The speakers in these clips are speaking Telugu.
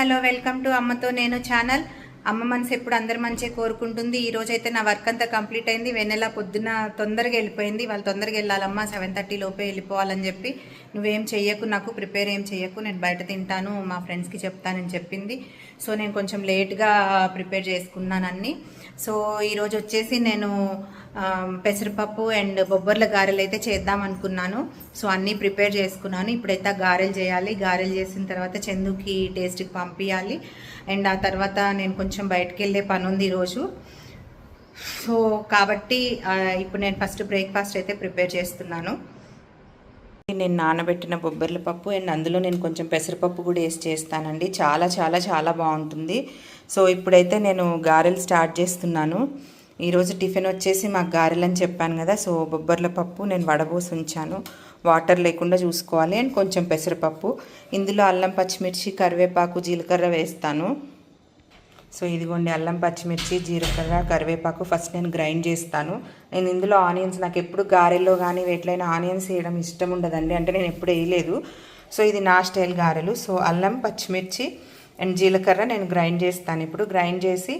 హలో వెల్కమ్ టు అమ్మతో నేను ఛానల్. అమ్మ మనసు ఎప్పుడు అందరి మంచిగా కోరుకుంటుంది. ఈ అయితే నా వర్క్ అంతా కంప్లీట్ అయింది. వెన్నెల పొద్దున తొందరగా వెళ్ళిపోయింది. వాళ్ళు తొందరగా వెళ్ళాలమ్మా సెవెన్ థర్టీ లోపే వెళ్ళిపోవాలని చెప్పి. నువ్వేం చెయ్యకు నాకు ప్రిపేర్ ఏం చెయ్యకు నేను బయట తింటాను మా ఫ్రెండ్స్కి చెప్తానని చెప్పింది. సో నేను కొంచెం లేట్గా ప్రిపేర్ చేసుకున్నాను అన్నీ సో ఈరోజు వచ్చేసి నేను పెసరపప్పు అండ్ బొబ్బర్ల గారెలు అయితే చేద్దాం అనుకున్నాను. సో అన్నీ ప్రిపేర్ చేసుకున్నాను. ఇప్పుడైతే గారెలు చేయాలి. గారెలు చేసిన తర్వాత చందుకి టేస్ట్కి పంపించాలి అండ్ ఆ తర్వాత నేను కొంచెం బయటకు వెళ్ళే పని ఉంది ఈరోజు. సో కాబట్టి ఇప్పుడు నేను ఫస్ట్ బ్రేక్ఫాస్ట్ అయితే ప్రిపేర్ చేస్తున్నాను. నేను నానబెట్టిన బొబ్బర్ల పప్పు అండ్ అందులో నేను కొంచెం పెసరపప్పు కూడా వేసి చేస్తానండి. చాలా చాలా చాలా బాగుంటుంది. సో ఇప్పుడైతే నేను గారెలు స్టార్ట్ చేస్తున్నాను. ఈరోజు టిఫిన్ వచ్చేసి మాకు గారెలు అని చెప్పాను కదా సో బొబ్బర్ల పప్పు నేను వడబోసి ఉంచాను. వాటర్ లేకుండా చూసుకోవాలి అండ్ కొంచెం పెసరపప్పు. ఇందులో అల్లం పచ్చిమిర్చి కరివేపాకు జీలకర్ర వేస్తాను. సో ఇదిగోండి అల్లం పచ్చిమిర్చి జీలకర్ర కరివేపాకు ఫస్ట్ నేను గ్రైండ్ చేస్తాను. నేను ఇందులో ఆనియన్స్ నాకు ఎప్పుడు గారెల్లో కానీ వేట్లైన ఆనియన్స్ వేయడం ఇష్టం ఉండదండి అంటే నేను ఎప్పుడు వేయలేదు. సో ఇది నా స్టైల్ గారెలు. సో అల్లం పచ్చిమిర్చి అండ్ జీలకర్ర నేను గ్రైండ్ చేస్తాను ఇప్పుడు. గ్రైండ్ చేసి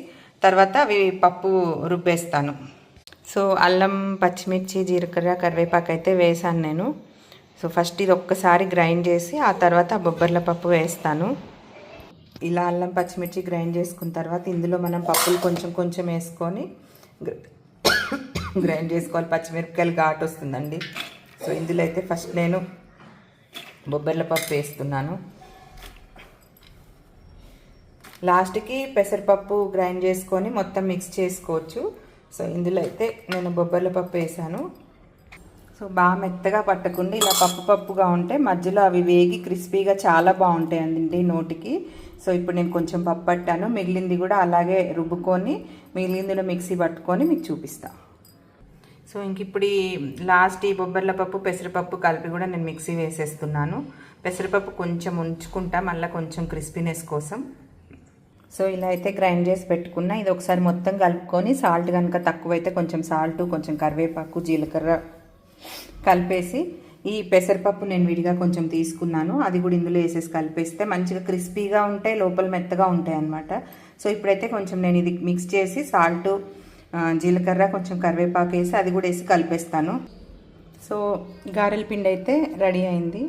తర్వాత అవి పప్పు రుబ్బేస్తాను. సో అల్లం పచ్చిమిర్చి జీలకర్ర కరివేపాకు అయితే వేసాను నేను. సో ఫస్ట్ ఇది ఒక్కసారి గ్రైండ్ చేసి ఆ తర్వాత బొబ్బర్ల పప్పు వేస్తాను. ఇలా అల్లం పచ్చిమిర్చి గ్రైండ్ చేసుకున్న తర్వాత ఇందులో మనం పప్పులు కొంచెం కొంచెం వేసుకొని గ్రైండ్ చేసుకోవాలి. పచ్చిమిరపకాయలు ఘాటు వస్తుందండి. సో ఇందులో అయితే ఫస్ట్ నేను బొబ్బర్ల పప్పు వేస్తున్నాను. లాస్ట్కి పెసరపప్పు గ్రైండ్ చేసుకొని మొత్తం మిక్స్ చేసుకోవచ్చు. సో ఇందులో అయితే నేను బొబ్బర్ల పప్పు వేసాను. సో బాగా మెత్తగా పట్టకుండా ఇలా పప్పు పప్పుగా ఉంటే మధ్యలో అవి వేగి క్రిస్పీగా చాలా బాగుంటాయి అండి నోటికి. సో ఇప్పుడు నేను కొంచెం పప్పు పట్టాను. మిగిలింది కూడా అలాగే రుబ్బుకొని మిగిలిందిలో మిక్సీ పట్టుకొని మీకు చూపిస్తా. సో ఇంక ఇప్పుడు ఈ లాస్ట్ ఈ బొబ్బర్ల పప్పు పెసరపప్పు కలిపి కూడా నేను మిక్సీ వేసేస్తున్నాను. పెసరపప్పు కొంచెం ఉంచుకుంటా మళ్ళీ కొంచెం క్రిస్పీనెస్ కోసం. సో ఇలా అయితే గ్రైండ్ చేసి పెట్టుకున్నా. ఇది ఒకసారి మొత్తం కలుపుకొని సాల్ట్ కనుక తక్కువైతే కొంచెం సాల్ట్ కొంచెం కరివేపాకు జీలకర్ర కలిపేసి ఈ పెసరపప్పు నేను విడిగా కొంచెం తీసుకున్నాను. అది కూడా ఇందులో వేసేసి కలిపేస్తే మంచిగా క్రిస్పీగా ఉంటాయి లోపల మెత్తగా ఉంటాయి అన్నమాట. సో ఇప్పుడైతే కొంచెం నేను ఇది మిక్స్ చేసి సాల్ట్ జీలకర్ర కొంచెం కరివేపాకు వేసి అది కూడా వేసి కలిపేస్తాను. సో గారెల పిండి అయితే రెడీ అయింది.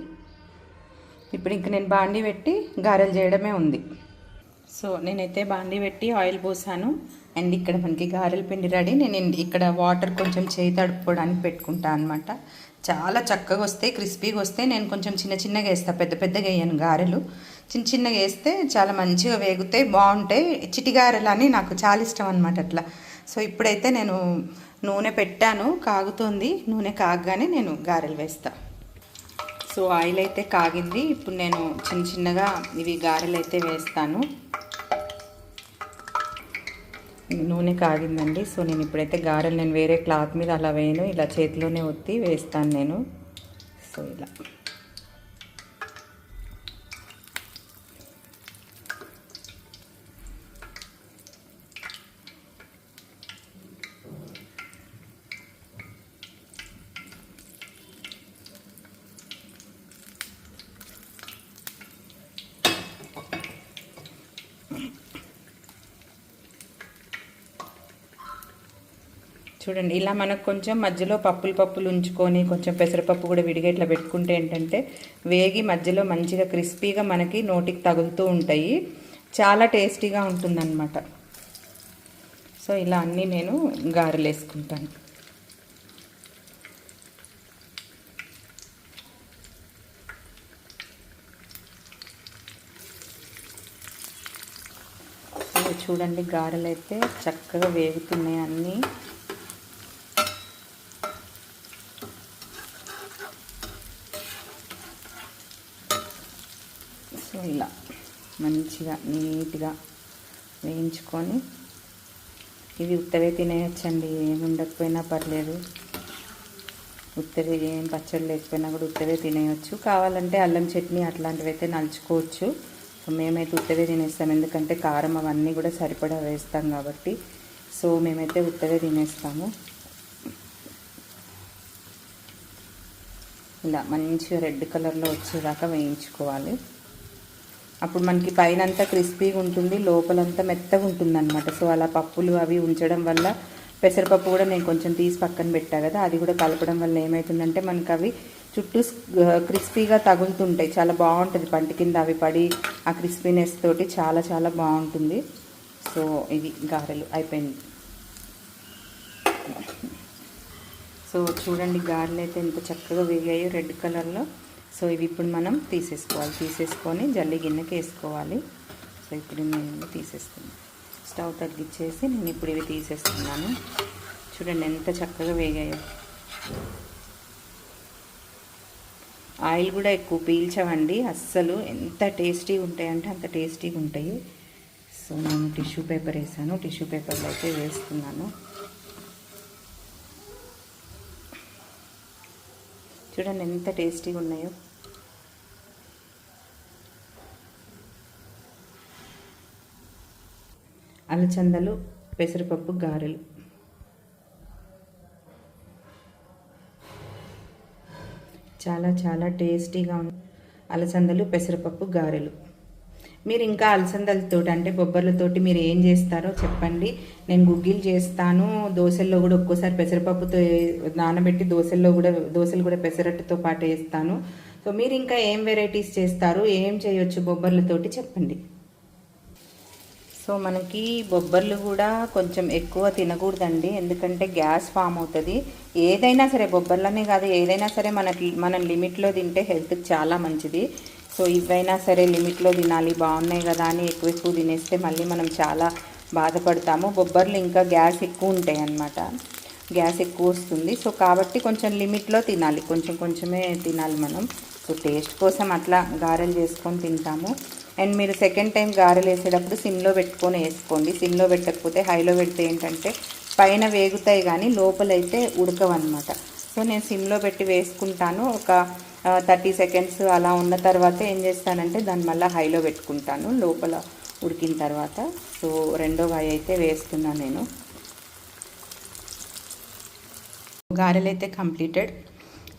ఇప్పుడు ఇంక నేను బాండి పెట్టి గారెలు చేయడమే ఉంది. సో నేనైతే బాండి పెట్టి ఆయిల్ పోసాను. అండ్ ఇక్కడ మనకి గారెల పిండి రెడీ. నేను ఇక్కడ వాటర్ కొంచెం చేయి తడుపుకోవడానికి పెట్టుకుంటాను అనమాట చాలా చక్కగా వస్తాయి క్రిస్పీగా వస్తే నేను కొంచెం చిన్న చిన్నగా వేస్తాను పెద్ద పెద్దగా వేయను గారెలు. చిన్న చిన్నగా వేస్తే చాలా మంచిగా వేగుతాయి బాగుంటాయి చిటిగారెలు అని నాకు చాలా ఇష్టం అనమాట అట్లా. సో ఇప్పుడైతే నేను నూనె పెట్టాను కాగుతుంది. నూనె కాగగానే నేను గారెలు వేస్తాను సో ఆయిల్ అయితే కాగింది. ఇప్పుడు నేను చిన్న చిన్నగా ఇవి గారెలు అయితే వేస్తాను. నూనె కాగిందండి. సో నేను ఇప్పుడైతే గారెలు నేను వేరే క్లాత్ మీద అలా వేయను. ఇలా చేతిలోనే ఒత్తి వేస్తాను నేను. సో ఇలా. చూడండి ఇలా మనకు కొంచెం మధ్యలో పప్పులు పప్పులు ఉంచుకొని కొంచెం పెసరపప్పు కూడా విడిగా ఇట్లా పెట్టుకుంటే ఏంటంటే వేగి మధ్యలో మంచిగా క్రిస్పీగా మనకి నోటికి తగులుతూ ఉంటాయి. చాలా టేస్టీగా ఉంటుందన్నమాట. సో ఇలా అన్నీ నేను గారెలు వేసుకుంటాను. చూడండి గారెలు అయితే చక్కగా వేగుతున్నాయి అన్నీ. సో ఇలా మంచిగా నీట్గా వేయించుకొని ఇవి ఉత్తవే తినేయచ్చండి ఏమి ఉండకపోయినా పర్లేదు. ఉత్తవే ఏం పచ్చడి లేకపోయినా కూడా ఉత్తవే తినేయచ్చు. కావాలంటే అల్లం చట్నీ అట్లాంటివి అయితే నలుచుకోవచ్చు. సో మేమైతే ఉత్తవే తినేస్తాం ఎందుకంటే కారం అవన్నీ కూడా సరిపడా వేస్తాం కాబట్టి. సో మేమైతే ఉత్తవే తినేస్తాము. ఇలా మంచిగా రెడ్ కలర్లో వచ్చేదాకా వేయించుకోవాలి. అప్పుడు మనకి పైన అంతా క్రిస్పీగా ఉంటుంది లోపలంతా మెత్తగా ఉంటుంది అనమాట సో అలా పప్పులు అవి ఉంచడం వల్ల పెసరపప్పు కూడా నేను కొంచెం తీసి పక్కన పెట్టా కదా అది కూడా కలపడం వల్ల ఏమవుతుందంటే మనకి అవి చుట్టూ క్రిస్పీగా తగులుతుంటాయి. చాలా బాగుంటుంది పంట కింద అవి పడి ఆ క్రిస్పీనెస్ తోటి చాలా చాలా బాగుంటుంది. సో ఇది గారెలు అయిపోయింది. సో చూడండి గారెలు అయితే ఎంత చక్కగా వేగాయో రెడ్ కలర్లో. సో ఇవి ఇప్పుడు మనం తీసేసుకోవాలి. తీసేసుకొని జల్లి గిన్నెకి వేసుకోవాలి. సో ఇప్పుడు నేను తీసేస్తున్నాను స్టవ్ తగ్గించేసి నేను ఇప్పుడు ఇవి తీసేస్తున్నాను. చూడండి ఎంత చక్కగా వేగాయో. ఆయిల్ కూడా ఎక్కువ పీల్చవండి. అస్సలు ఎంత టేస్టీగా ఉంటాయంటే అంత టేస్టీగా ఉంటాయి. సో నేను టిష్యూ పేపర్ వేసాను. టిష్యూ పేపర్లో అయితే వేస్తున్నాను. చూడండి ఎంత టేస్టీగా ఉన్నాయో. అలచందలు పెసరపప్పు గారెలు. చాలా చాలా టేస్టీగా ఉంది అలసందలు పెసరపప్పు గారెలు. మీరు ఇంకా అలసందలతో అంటే బొబ్బర్లతోటి మీరు ఏం చేస్తారో చెప్పండి. నేను గుగ్గిలు చేస్తాను. దోశల్లో కూడా ఒక్కోసారి పెసరపప్పుతో నానబెట్టి దోశల్లో కూడా దోశలు కూడా పెసరట్టుతో పాటు వేస్తాను. సో మీరు ఇంకా ఏం వెరైటీస్ చేస్తారు? ఏం చేయొచ్చు బొబ్బర్లతోటి చెప్పండి. సో మనకి బొబ్బర్లు కూడా కొంచెం ఎక్కువ తినకూడదండి. ఎందుకంటే గ్యాస్ ఫామ్ అవుతుంది. ఏదైనా సరే బొబ్బర్లనే కాదు ఏదైనా సరే మన మనం లిమిట్లో తింటే హెల్త్కి చాలా మంచిది. సో ఇవైనా సరే లిమిట్లో తినాలి బాగున్నాయి కదా అని ఎక్కువ ఎక్కువ తినేస్తే మళ్ళీ మనం చాలా బాధపడతాము. బొబ్బర్లు ఇంకా గ్యాస్ ఎక్కువ ఉంటాయి అన్నమాట గ్యాస్ ఎక్కువ వస్తుంది. సో కాబట్టి కొంచెం లిమిట్లో తినాలి. కొంచెం కొంచెమే తినాలి మనం. సో టేస్ట్ కోసం అట్లా గారెలు చేసుకొని తింటాము. అండ్ మీరు సెకండ్ టైం గారెలు వేసేటప్పుడు సిమ్లో పెట్టుకొని వేసుకోండి. సిమ్లో పెట్టకపోతే హైలో పెడితే ఏంటంటే పైన వేగుతాయి కానీ లోపలైతే ఉడకవన్నమాట. సో నేను సిమ్లో పెట్టి వేసుకుంటాను. ఒక థర్టీ సెకండ్స్ అలా ఉన్న తర్వాత ఏం చేస్తానంటే దాన్ని మళ్ళీ హైలో పెట్టుకుంటాను లోపల ఉడికిన తర్వాత. సో రెండో వాయి అయితే వేస్తున్నాను నేను. గారెలు అయితే కంప్లీటెడ్.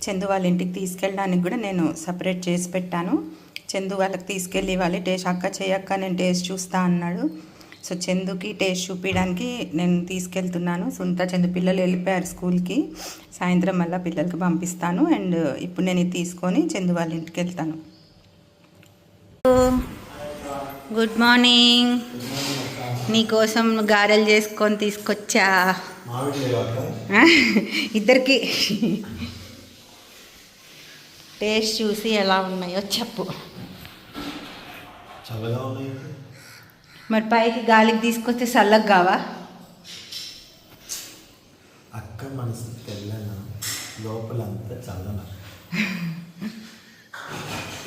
చందు వాళ్ళ ఇంటికి తీసుకెళ్ళడానికి కూడా నేను సపరేట్ చేసి పెట్టాను. చందు వాళ్ళకి తీసుకెళ్ళి ఇవ్వాలి. టేస్ట్ అక్క చేయక్క నేను టేస్ట్ చూస్తా అన్నాడు. సో చందుకి టేస్ట్ చూపించడానికి నేను తీసుకెళ్తున్నాను. సుంత చందు పిల్లలు వెళ్ళిపోయారు స్కూల్కి. సాయంత్రం మళ్ళీ పిల్లలకి పంపిస్తాను. అండ్ ఇప్పుడు నేను ఇది తీసుకొని చందు వాళ్ళ ఇంటికి వెళ్తాను. Good morning. నీకోసం గారెలు చేసుకొని తీసుకొచ్చా? ఇద్దరికి. టేస్ట్ చూసి ఎలా ఉన్నాయో చెప్పు. చల్లగా ఉన్నాయి మరి పైకి గాలికి తీసుకొస్తే చల్లగా కావా? అక్క మనసు తెల్లన? లోపల అంతా చల్లన?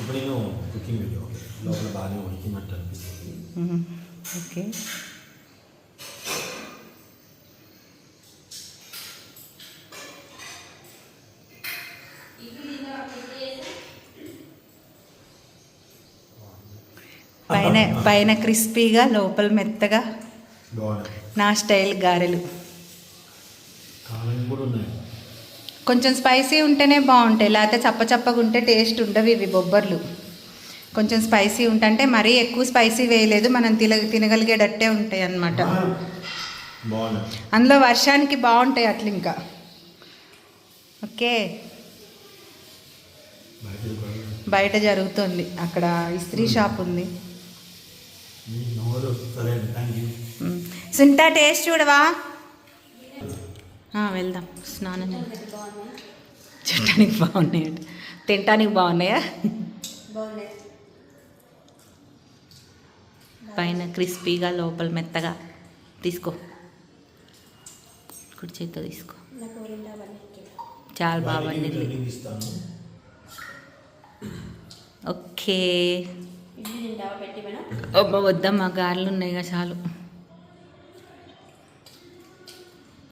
ఇప్పుడు నేను కుకింగ్ వీడియో లోపల బాగానే ఉడికినట్టు అనిపిస్తుంది. ఓకే. పైన పైన క్రిస్పీగా లోపల మెత్తగా నా స్టైల్ గారెలు. కొంచెం స్పైసీ ఉంటేనే బాగుంటాయి. లేకపోతే చప్ప చప్పగా ఉంటే టేస్ట్ ఉండవు ఇవి బొబ్బర్లు. కొంచెం స్పైసీ ఉంటే మరీ ఎక్కువ స్పైసీ వేయలేదు. మనం తిన తినగలిగేటట్టే ఉంటాయి అన్నమాట. అందులో వర్షానికి బాగుంటాయి అట్లా ఇంకా. ఓకే. బయట జరుగుతుంది. అక్కడ ఇస్త్రీ షాప్ ఉంది మీ నోరు సరే అండి థ్యాంక్ యూ మ్. సుంటా టేస్ట్ చూడవా? వెళ్దాం. స్నానం. చూడటానికి బాగున్నాయి. తినటానికి బాగున్నాయా? పైన క్రిస్పీగా లోపల మెత్తగా. తీసుకో. కుడి చేతితో తీసుకో. చాలా బాగా వండింది. ఓకే అబ్బ వద్దమ్మా గారెలు ఉన్నాయిగా చాలు.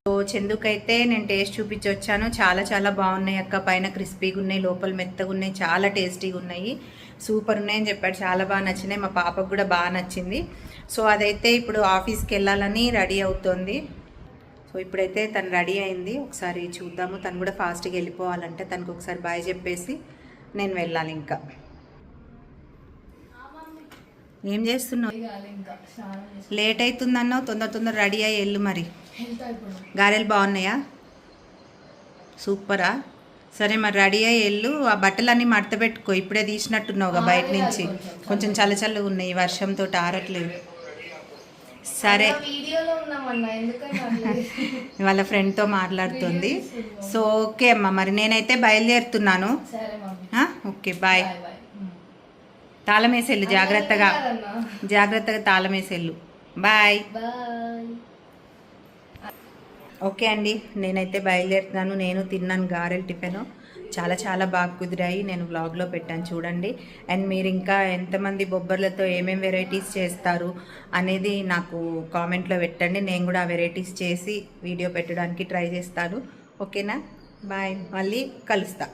సో చందుకైతే నేను టేస్ట్ చూపించి వచ్చాను చాలా చాలా బాగున్నాయి అక్క. పైన క్రిస్పీగా ఉన్నాయి లోపల మెత్తగా ఉన్నాయి చాలా టేస్టీగా ఉన్నాయి. సూపర్ ఉన్నాయని చెప్పాడు. చాలా బాగా నచ్చినాయి. మా పాపకు కూడా బాగా నచ్చింది. సో అదైతే ఇప్పుడు ఆఫీస్కి వెళ్ళాలని రెడీ అవుతోంది. సో ఇప్పుడైతే తను రెడీ అయింది. ఒకసారి చూద్దాము. తను కూడా ఫాస్ట్గా వెళ్ళిపోవాలంటే తనకు ఒకసారి బాయ్ చెప్పేసి నేను వెళ్ళాలి ఇంకా. ఏం చేస్తున్నావు? లేట్ అవుతుందన్నావు తొందర తొందర రెడీ అయ్యి వెళ్ళు మరి. గారెలు బాగున్నాయా? సూపరా. సరే మరి రెడీ అయ్యి వెళ్ళు. ఆ బట్టలన్నీ మడత పెట్టుకో. ఇప్పుడే తీసినట్టున్నావుగా బయట నుంచి. కొంచెం చల్ల చల్లగా ఉన్నాయి వర్షంతో ఆరట్లేదు. సరే. వాళ్ళ ఫ్రెండ్తో మాట్లాడుతుంది. సో ఓకే అమ్మ. మరి నేనైతే బయలుదేరుతున్నాను? Okay bye. బాయ్ బాయ్ తాళం వేసేళ్ళు జాగ్రత్తగా జాగ్రత్తగా తాళం వేసేళ్ళు బాయ్. బాయ్. ఓకే అండి నేనైతే బయలుదేరుతున్నాను. నేను తిన్నాను గారెలు టిఫిన్. చాలా చాలా బాగా కుదిరాయి. నేను వ్లాగ్లో పెట్టాను చూడండి. అండ్ మీరు ఇంకా ఎంతమంది బొబ్బర్లతో ఏమేమి వెరైటీస్ చేస్తారు అనేది నాకు కామెంట్లో పెట్టండి. నేను కూడా ఆ వెరైటీస్ చేసి వీడియో పెట్టడానికి ట్రై చేస్తాను. ఓకేనా? బాయ్. మళ్ళీ కలుస్తా.